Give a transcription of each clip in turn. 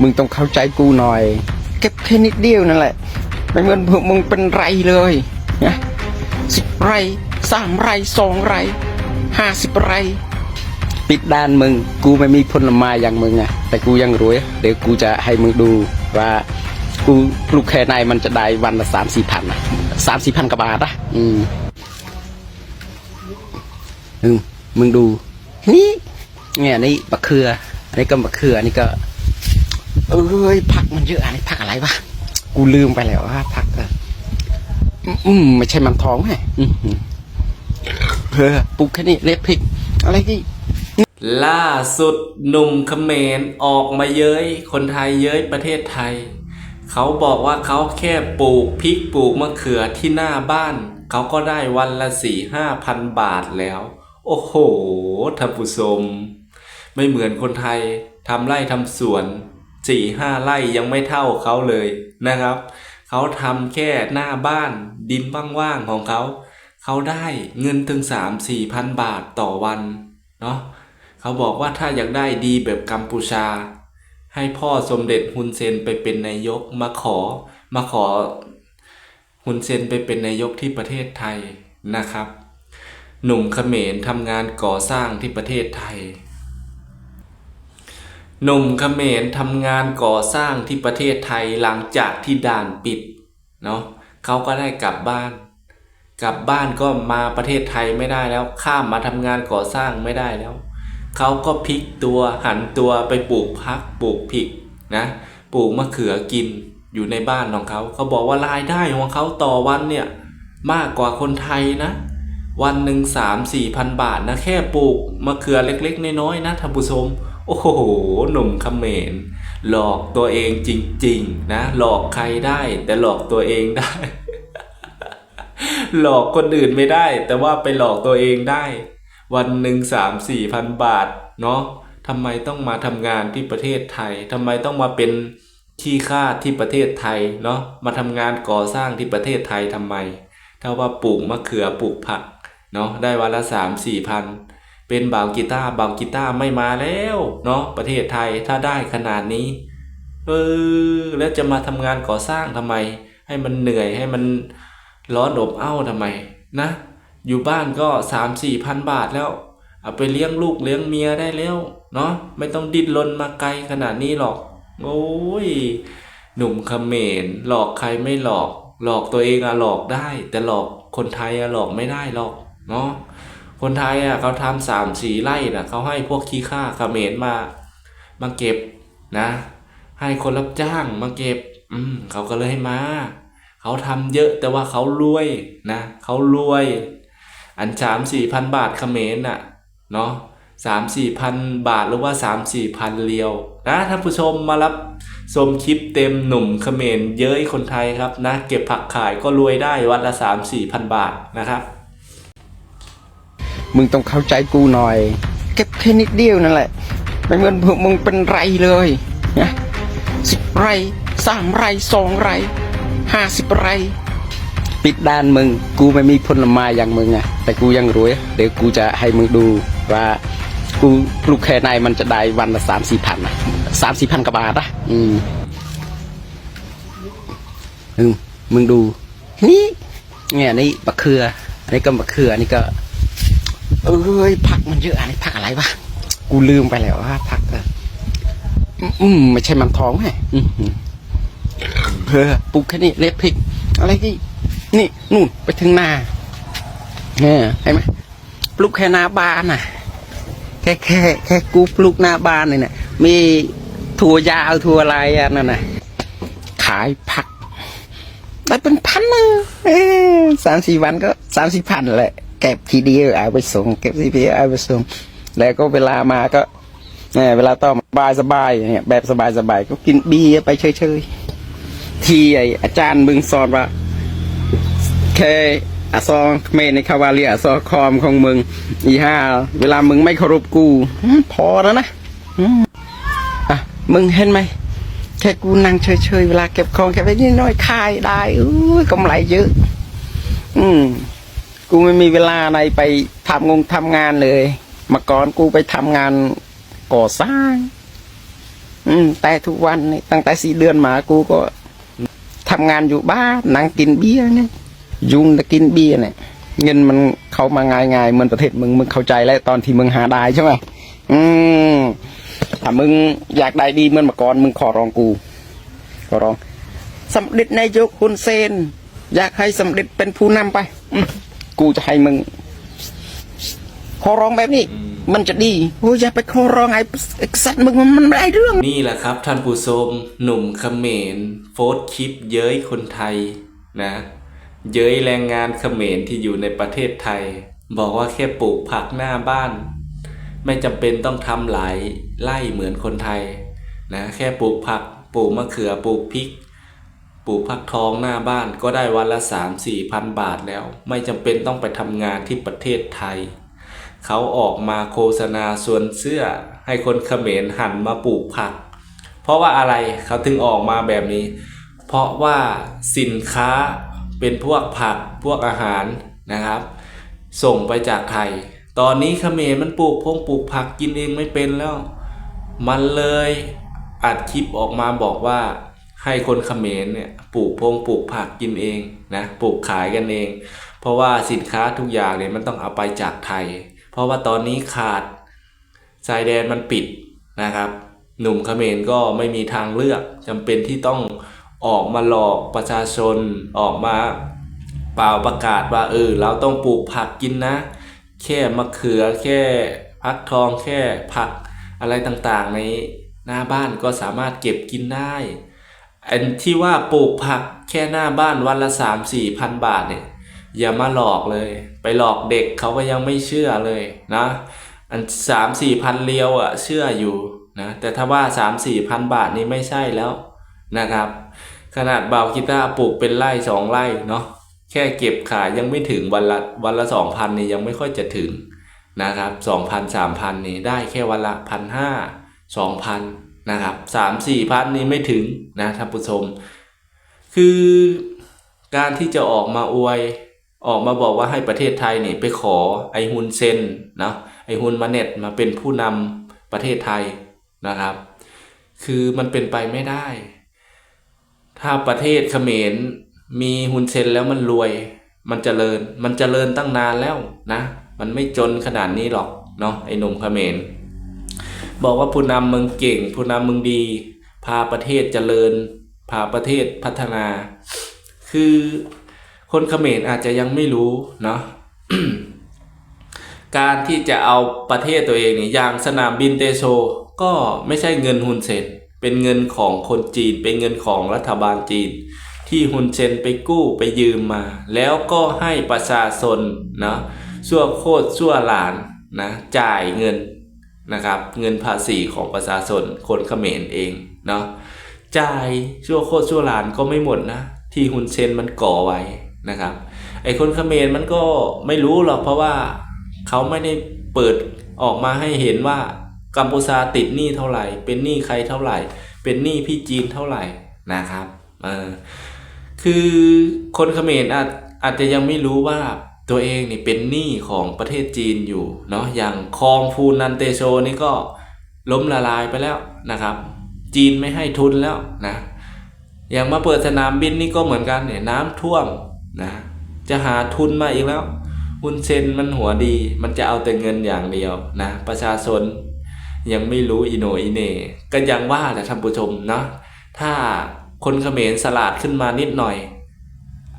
มึงต้องเข้าใจกูหน่อย เก็บแค่นิดเดียวนั่นแหละไม่เหมือนพวกมึงเป็นไรเลยนะสิบไรสามไรสองไรห้าสิบไรปิดด้านมึง กูไม่มีผลไม้อย่างมึงอะแต่กูยังรวยเดี๋ยวกูจะให้มึงดูว่ากูปลูกแค่ในมันจะได้วันละสามสี่พันอะสามสี่พันกว่าบาทอะอืมอืมมึงดูนี่เนี่ยนี่มะเขืออันนี้ก็มะเขืออันนี้ก็ เอ้ยผักมันเยอะอันนี้ผักอะไรวะกูลืมไปแล้วว่าผักเอออืมไม่ใช่มันท้องไงอืมอืมเออปลูกแค่นี้เล็บพริก อะไรที่ล่าสุดหนุ่มเขมรออกมาเย้ยคนไทยเย้ยประเทศไทย เขาบอกว่าเขาแค่ปลูกพริกปลูกมะเขือที่หน้าบ้าน เขาก็ได้วันละสี่ห้าพันบาทแล้ว โอ้โหท่านผู้ชมไม่เหมือนคนไทยทำไร่ทำสวน สี่ห้าไร่ยังไม่เท่าเขาเลยนะครับ เขาทำแค่หน้าบ้านดินว่างๆของเขา เขาได้เงินถึงสามสี่พันบาทต่อวันเนาะเขาบอกว่าถ้าอยากได้ดีแบบกัมพูชา ให้พ่อสมเด็จฮุนเซนไปเป็นนายกมาขอมาขอฮุนเซนไปเป็นนายกที่ประเทศไทยนะครับ หนุ่มเขมรทำงานก่อสร้างที่ประเทศไทย หนุ่มเขมรทำงานก่อสร้างที่ประเทศไทยหลังจากที่ด่านปิดเนาะเขาก็ได้กลับบ้าน กลับบ้านก็มาประเทศไทยไม่ได้แล้ว ข้ามมาทำงานก่อสร้างไม่ได้แล้ว เขาก็พลิกตัวหันตัวไปปลูกพักปลูกผิกนะปลูกมะเขือกินอยู่ในบ้านของเขา เขาบอกว่ารายได้ของเขาต่อวันเนี่ยมากกว่าคนไทยนะ วันหนึ่งสามสี่พันบาทนะแค่ปลูกมะเขือเล็กๆน้อยๆนะท่านผู้ชม โอ้โห หนุ่มเขมรหลอกตัวเองจริง ๆ นะ หลอกใครได้ แต่หลอกตัวเองได้ หลอกคนอื่นไม่ได้ แต่ว่าไปหลอกตัวเองได้ วันหนึ่งสามสี่พันบาท เนาะทำไมต้องมาทำงานที่ประเทศไทยทำไมต้องมาเป็นขี้ข้าที่ประเทศไทยเนาะมาทำงานก่อสร้างที่ประเทศไทยทำไม ถ้าว่าปลูกมะเขือปลูกผักเนาะได้วันละสามสี่พัน เป็นบ่าวกีตาร์บ่าวกีตาร์ไม่มาแล้วเนาะประเทศไทยถ้าได้ขนาดนี้ เออ แล้วจะมาทำงานก่อสร้างทำไม ให้มันเหนื่อยให้มันร้อนอบอ้าวทำไมนะ อยู่บ้านก็สามสี่พันบาทแล้ว เอาไปเลี้ยงลูกเลี้ยงเมียได้แล้วเนาะไม่ต้องดิ้นรนมาไกลขนาดนี้หรอก โอ้ยหนุ่มเขมรหลอกใครไม่หลอก หลอกตัวเองอะหลอกได้ แต่หลอกคนไทยอะหลอกไม่ได้หรอกเนาะ คนไทยอะเขาทำสามสี่ไร่น่ะเขาให้พวกขี้ข้าเขมรมามาเก็บนะ ให้คนรับจ้างมาเก็บ อืมเขาก็เลยให้มาเขาทำเยอะแต่ว่าเขารวยนะเขารวย อันสามสี่พันบาทเขมรน่ะเนาะสามสี่พันบาทหรือว่าสามสี่พันเรียว นะท่านผู้ชมมารับชมคลิปเต็มหนุ่มเขมรเย้ยคนไทยครับนะ เก็บผักขายก็รวยได้วันละสามสี่พันบาทนะครับ มึงต้องเข้าใจกูหน่อย เก็บแค่นิดเดียวนั่นแหละไม่เหมือนพวกมึงเป็นไรเลยนะสิบไรสามไรสองไรห้าสิบไรปิดด้านมึง กูไม่มีผลไม้อย่างมึงอะแต่กูยังรวย เดี๋ยวกูจะให้มึงดูว่ากูปลูกแค่ในมันจะได้วันละสามสี่พันอะสามสี่พันกว่าบาทอะอืมอืมมึงดู นี่เนี่ยนี่มะเขืออันนี้ก็มะเขืออันนี้ก็ เอ้ยผักมันเยอะอันนี้ผักอะไรวะกูลืมไปแล้วว่าผักเอออืมไม่ใช่มันท้องไงเออปลูกแค่นี้เล็บพริก อะไรที่นี่นู่นไปถึงนาเนี่ยเห็นไหมปลูกแค่หนาบ้านน่ะ แค่แค่แค่กูปลูกหน้าบ้านนี่เนี่ยมีถั่วยาวถั่วอะไรอะนั่นน่ะ ขายผักได้เป็นพันนะเอ้สามสี่วันก็สามสี่พันแหละ เก็บทีเดียวเอาไปส่งเก็บทีเดียวเอาไปส่งแล้วก็เวลามาก็เนี่ยเวลาต้องสบายสบายเนี่ยแบบสบายสบายก็กินเบียร์ไปเฉยๆทีไออาจารย์มึงสอนว่าแค่อาซองเมนในคาวาเรียอาซอคอมของมึง อีห้าเวลามึงไม่เคารพกูพอแล้วนะอะมึงเห็นไหมแค่กูนั่งเฉยๆเวลาเก็บของแค่ไปนิดน้อยขายได้อู้กำไรเยอะ อืม กูไม่มีเวลาอะไรไปทำงงทำงานเลย มาก่อนกูไปทำงานก่อสร้าง อืม แต่ทุกวันตั้งแต่สี่เดือนมากูก็ทำงานอยู่บ้านนั่งกินเบียร์เนี่ยยุงแต่กินเบียร์เนี่ยเงินมันเข้ามาง่ายๆเหมือนประเทศมึงมึงเข้าใจแล้วตอนที่มึงหาได้ใช่ไหมอืมถ้ามึงอยากได้ดีเหมือนเมื่อก่อนมึงขอร้องกู ขอร้องสำเร็จนายกฮุนเซน อยากให้สำเร็จเป็นผู้นำไปอืม กูจะให้มึงขอร้องแบบนี้ มันจะดีโอ้ยอย่าไปขอร้องไอ้ไอ้สัตว์มึงมันไม่ได้เรื่อง นี่แหละครับ ท่านผู้ชมหนุ่มเขมรโพสต์คลิปเย้ยคนไทยนะ เย้ยแรงงานเขมรที่อยู่ในประเทศไทย บอกว่าแค่ปลูกผักหน้าบ้าน ไม่จำเป็นต้องทำหลายไร่เหมือนคนไทยนะแค่ปลูกผักปลูกมะเขือปลูกพริก ปลูกผักทองหน้าบ้านก็ได้วันละสามสี่พันบาทแล้ว ไม่จำเป็นต้องไปทำงานที่ประเทศไทย เขาออกมาโฆษณาส่วนเสื้อ ให้คนเขมรหันมาปลูกผัก เพราะว่าอะไรเขาถึงออกมาแบบนี้ เพราะว่าสินค้าเป็นพวกผักพวกอาหารนะครับ ส่งไปจากไทย ตอนนี้เขมรมันปลูกพงปลูกผักกินเองไม่เป็นแล้ว มันเลยอัดคลิปออกมาบอกว่า ให้คนเขมรเนี่ยปลูกพงปลูกผักกินเองนะปลูกขายกันเอง เพราะว่าสินค้าทุกอย่างเนี่ยมันต้องเอาไปจากไทย เพราะว่าตอนนี้ขาดชายแดนมันปิดนะครับ หนุ่มเขมรก็ไม่มีทางเลือกจำเป็นที่ต้องออกมาหลอกประชาชนออกมาเป่าประกาศว่าเออเราต้องปลูกผักกินนะ แค่มะเขือแค่พักทองแค่ผักอะไรต่างๆในหน้าบ้านก็สามารถเก็บกินได้ อันที่ว่าปลูกผักแค่หน้าบ้านวันละสามสี่พันบาทเนี่ย อย่ามาหลอกเลย ไปหลอกเด็กเขาก็ยังไม่เชื่อเลยนะ อันสามสี่พันเรียวอะเชื่ออยู่นะแต่ถ้าว่าสามสี่พันบาทนี่ไม่ใช่แล้วนะครับ ขนาดเบากีตาร์ปลูกเป็นไร่สองไร่เนาะแค่เก็บขายยังไม่ถึงวันละวันละสองพันนี่ยังไม่ค่อยจะถึงนะครับสองพันสามพันนี่ได้แค่วันละพันห้าสองพัน นะครับสามสี่พันนี่ไม่ถึงนะท่านผู้ชม คือการที่จะออกมาอวยออกมาบอกว่าให้ประเทศไทยนี่ไปขอไอฮุนเซนนะไอฮุนมาเน็ตมาเป็นผู้นำประเทศไทยนะครับ คือมันเป็นไปไม่ได้ ถ้าประเทศเขมรมีฮุนเซนแล้วมันรวย มันเจริญมันเจริญตั้งนานแล้วนะ มันไม่จนขนาดนี้หรอกเนาะไอหนุ่มเขมร บอกว่าผู้นำมึงเก่ง ผู้นำมึงดี พาประเทศเจริญ พาประเทศพัฒนา คือคนเขมรอาจจะยังไม่รู้เนาะการที่จะเอาประเทศตัวเองเนี่ยอย่างสนามบินเตโช ก็ไม่ใช่เงินฮุนเซนเป็นเงินของคนจีน เป็นเงินของรัฐบาลจีน ที่ฮุนเซนไปกู้ไปยืมมา แล้วก็ให้ประชาชนเนาะชั่วโคตรชั่วหลานนะจ่ายเงิน นะครับ เงินภาษีของประชาชนคนเขมรเองเนาะจ่ายชั่วโคตรชั่วหลานก็ไม่หมดนะ ที่ฮุนเซนมันก่อไว้นะครับ ไอ้คนเขมรมันก็ไม่รู้หรอกเพราะว่าเขาไม่ได้เปิดออกมาให้เห็นว่ากัมพูชาติดหนี้เท่าไหร่ เป็นหนี้ใครเท่าไหร่ เป็นหนี้พี่จีนเท่าไหร่นะครับเออคือคนเขมรอาจอาจจะยังไม่รู้ว่า ตัวเองนี่เป็นหนี้ของประเทศจีนอยู่เนาะอย่างคองฟูนันเตโชนี่ก็ล้มละลายไปแล้วนะครับ จีนไม่ให้ทุนแล้วนะอย่างมาเปิดสนามบินนี่ก็เหมือนกันเนี่ยน้ำท่วมนะจะหาทุนมาอีกแล้วฮุนเซนมันหัวดี มันจะเอาแต่เงินอย่างเดียวนะประชาชนยังไม่รู้อีโนอีเน่ก็ยังว่าแหละท่านผู้ชมเนาะถ้าคนเขมรสลาดขึ้นมานิดหน่อย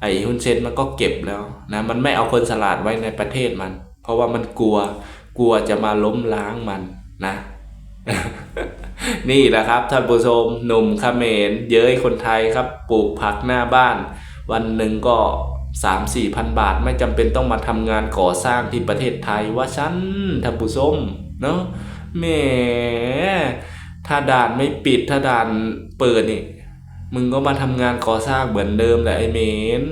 ไอ้ฮุนเซนมันก็เก็บแล้วนะมันไม่เอาคนสลาดไว้ในประเทศมัน เพราะว่ามันกลัวกลัวจะมาล้มล้างมันนะ นี่แหละครับท่านผู้ชมหนุ่มขเขมรเย้ยคนไทยครับปลูกผักหน้าบ้าน วันหนึ่งก็สามสี่พันบาทไม่จำเป็นต้องมาทำงานก่อสร้างที่ประเทศไทยว่าฉันท่านผู้ชมเนาะแหมถ้าด่านไม่ปิดถ้าด่านเปิดนี่ มึงก็มาทำงานก่อสร้างเหมือนเดิมแหละไอ้เมน